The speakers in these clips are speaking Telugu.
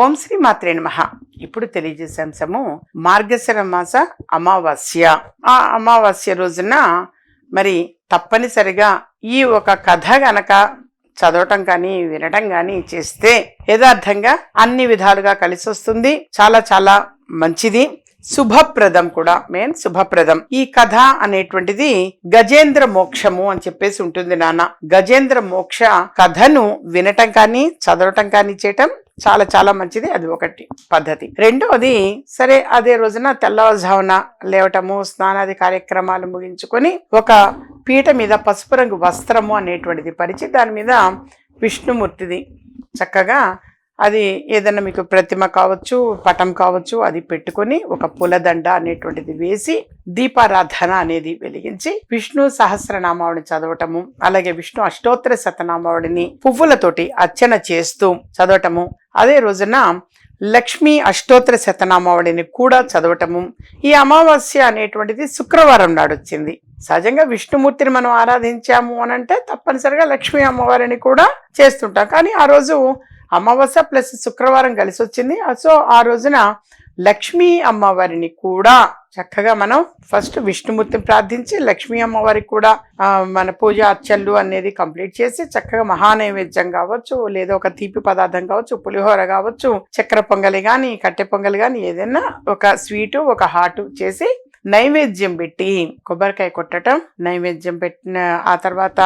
ఓం శ్రీ మాత్రే నమ. ఇప్పుడు తెలియజేసే అంశము మార్గశర మాస అమావాస్య. ఆ అమావాస్య రోజున మరి తప్పనిసరిగా ఈ ఒక కథ గనక చదవటం కానీ వినటం కానీ చేస్తే యథార్థంగా అన్ని విధాలుగా కలిసి వస్తుంది. చాలా చాలా మంచిది. శుభప్రదం కూడా మెయిన్ శుభప్రదం. ఈ కథ అనేటువంటిది గజేంద్ర మోక్షము అని చెప్పేసి ఉంటుంది నాన్న. గజేంద్ర మోక్ష కథను వినటం కానీ చదవటం కానీ చేయటం చాలా చాలా మంచిది. అది ఒకటి పద్ధతి. రెండవది సరే అదే రోజున తెల్లవారుజామున లేవటము స్నానాది కార్యక్రమాలు ముగించుకొని ఒక పీట మీద పసుపు రంగు వస్త్రము అనేటువంటిది పరిచి దాని మీద విష్ణుమూర్తిది. చక్కగా అది ఏదైనా మీకు ప్రతిమ కావచ్చు పటం కావచ్చు అది పెట్టుకొని ఒక పులదండ అనేటువంటిది వేసి దీపారాధన అనేది వెలిగించి విష్ణు సహస్రనామావళిని చదవటము అలాగే విష్ణు అష్టోత్తర శతనామావళిని పువ్వులతోటి అర్చన చేస్తూ చదవటము అదే రోజున లక్ష్మీ అష్టోత్తర శతనామావళిని కూడా చదవటము ఈ అమావాస్య అనేటువంటిది శుక్రవారం నాడు వచ్చింది. సహజంగా విష్ణుమూర్తిని మనం ఆరాధించాము అని అంటే తప్పనిసరిగా లక్ష్మీ అమ్మవారిని కూడా చేస్తుంటాం. కానీ ఆ రోజు అమావాస్య ప్లస్ శుక్రవారం కలిసి వచ్చింది. సో ఆ రోజున లక్ష్మీ అమ్మవారిని కూడా చక్కగా మనం ఫస్ట్ విష్ణుమూర్తిని ప్రార్థించి లక్ష్మీ అమ్మవారికి కూడా మన పూజ అర్చనలు అనేది కంప్లీట్ చేసి చక్కగా మహానైవేద్యం కావచ్చు లేదా ఒక తీపి పదార్థం కావచ్చు పులిహోర కావచ్చు చక్కెర పొంగలి కానీ కట్టె పొంగలి కానీ ఏదైనా ఒక స్వీటు ఒక హాటు చేసి నైవేద్యం పెట్టి కొబ్బరికాయ కొట్టడం నైవేద్యం పెట్టిన ఆ తర్వాత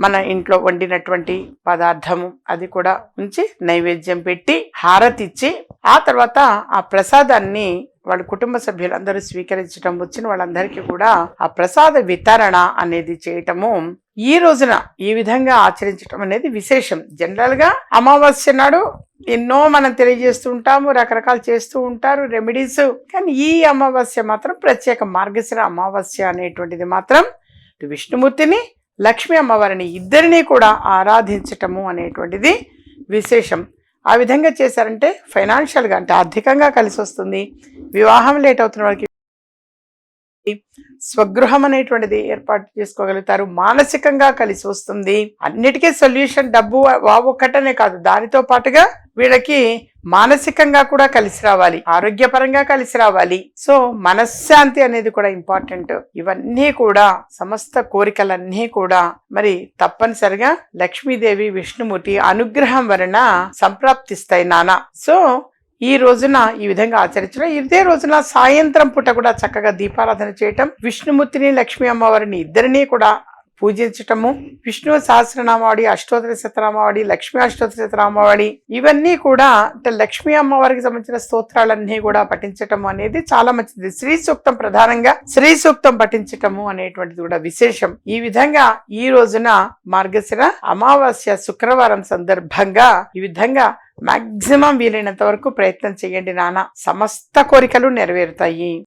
మన ఇంట్లో వండినటువంటి పదార్థము అది కూడా ఉంచి నైవేద్యం పెట్టి హారతి ఇచ్చి ఆ తర్వాత ఆ ప్రసాదాన్ని వాళ్ళ కుటుంబ సభ్యులందరూ స్వీకరించడం వచ్చిన వాళ్ళందరికీ కూడా ఆ ప్రసాద వితరణ అనేది చేయటము ఈ రోజున ఈ విధంగా ఆచరించడం అనేది విశేషం. జనరల్గా అమావాస్య నాడు ఎన్నో మనం తెలియజేస్తూ ఉంటాము రకరకాలు చేస్తూ ఉంటారు రెమెడీస్. కానీ ఈ అమావాస్య మాత్రం ప్రత్యేక మార్గశిర అమావాస్య అనేటువంటిది మాత్రం విష్ణుమూర్తిని లక్ష్మీ అమ్మవారిని ఇద్దరిని కూడా ఆరాధించటము అనేటువంటిది విశేషం. ఆ విధంగా చేశారంటే ఫైనాన్షియల్గా అంటే ఆర్థికంగా కలిసి వస్తుంది వివాహం లేట్ అవుతున్న వాళ్ళకి స్వగృహం అనేటువంటిది ఏర్పాటు చేసుకోగలుగుతారు. మానసికంగా కలిసి వస్తుంది. అన్నిటికీ సొల్యూషన్ డబ్బు ఒక్కటనే కాదు. దానితో పాటుగా వీళ్ళకి మానసికంగా కూడా కలిసి రావాలి. ఆరోగ్యపరంగా కలిసి రావాలి. సో మనశ్శాంతి అనేది కూడా ఇంపార్టెంట్. ఇవన్నీ కూడా సమస్త కోరికలన్నీ కూడా మరి తప్పనిసరిగా లక్ష్మీదేవి విష్ణుమూర్తి అనుగ్రహం వలన సంప్రాప్తిస్తాయి నాన్న సో ఈ రోజున ఈ విధంగా ఆచరించడం ఇదే రోజున సాయంత్రం పూట కూడా చక్కగా దీపారాధన చేయటం విష్ణుమూర్తిని లక్ష్మీ అమ్మవారిని ఇద్దరిని కూడా పూజించటము విష్ణు సహస్రనామావళి అష్టోత్తర శతనామావళి లక్ష్మీ అష్టోత్తర శతనామావళి ఇవన్నీ కూడా అంటే లక్ష్మీ అమ్మవారికి సంబంధించిన స్తోత్రాలన్నీ కూడా పఠించటము అనేది చాలా మంచిది. శ్రీ సూక్తం ప్రధానంగా శ్రీ సూక్తం పఠించటము అనేటువంటిది కూడా విశేషం. ఈ విధంగా ఈ రోజున మార్గశిర అమావాస్య శుక్రవారం సందర్భంగా ఈ విధంగా మ్యాక్సిమం వీలైనంత వరకు ప్రయత్నం చేయండి నాన్న. సమస్త కోరికలు నెరవేరుతాయి.